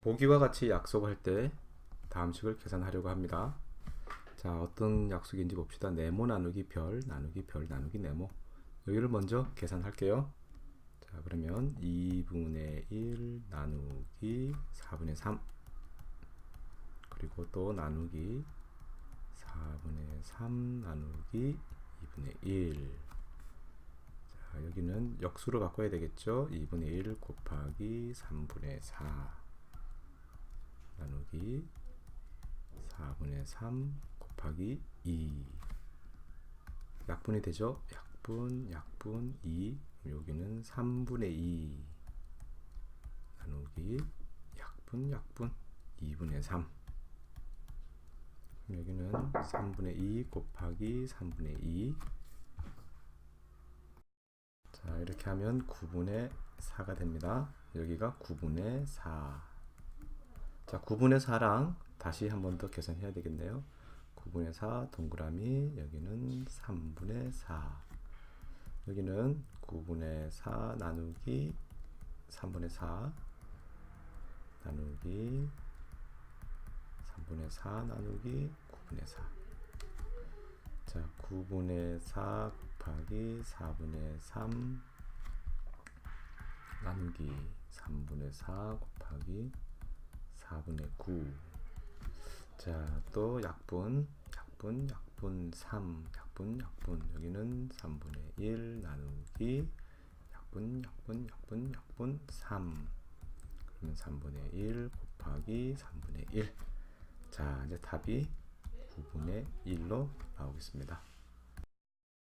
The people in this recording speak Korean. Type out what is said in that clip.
보기와 같이 약속할 때 다음 식을 계산하려고 합니다. 자, 어떤 약속인지 봅시다. 네모 나누기 별, 나누기 별, 나누기 네모. 여기를 먼저 계산할게요. 자, 그러면 2분의 1 나누기 4분의 3. 그리고 또 나누기 4분의 3 나누기 2분의 1. 자, 여기는 역수로 바꿔야 되겠죠? 2분의 1 곱하기 3분의 4 나누기 4분의 3 곱하기 2 약분이 되죠? 약분, 약분 2 여기는 3분의 2 나누기 약분, 약분 2분의 3 여기는 3분의 2 곱하기 3분의 2 자, 이렇게 하면 9분의 4가 됩니다. 여기가 9분의 4. 자, 9분의 4랑 다시 한 번 더 계산해야 되겠네요. 9분의 4 동그라미 여기는 3분의 4. 여기는 9분의 4 나누기 3분의 4 나누기 3분의 4 나누기 9분의 4. 자, 9분의 4 곱하기 4분의 3 나누기 3분의 4 곱하기 4분의 9. 자, 또 약분, 약분, 약분 3, 약분, 약분. 여기는 3분의 1 나누기 약분, 약분, 약분, 약분 3. 그러면 3분의 1 곱하기 3분의 1. 자, 이제 답이 9분의 1로 나오겠습니다.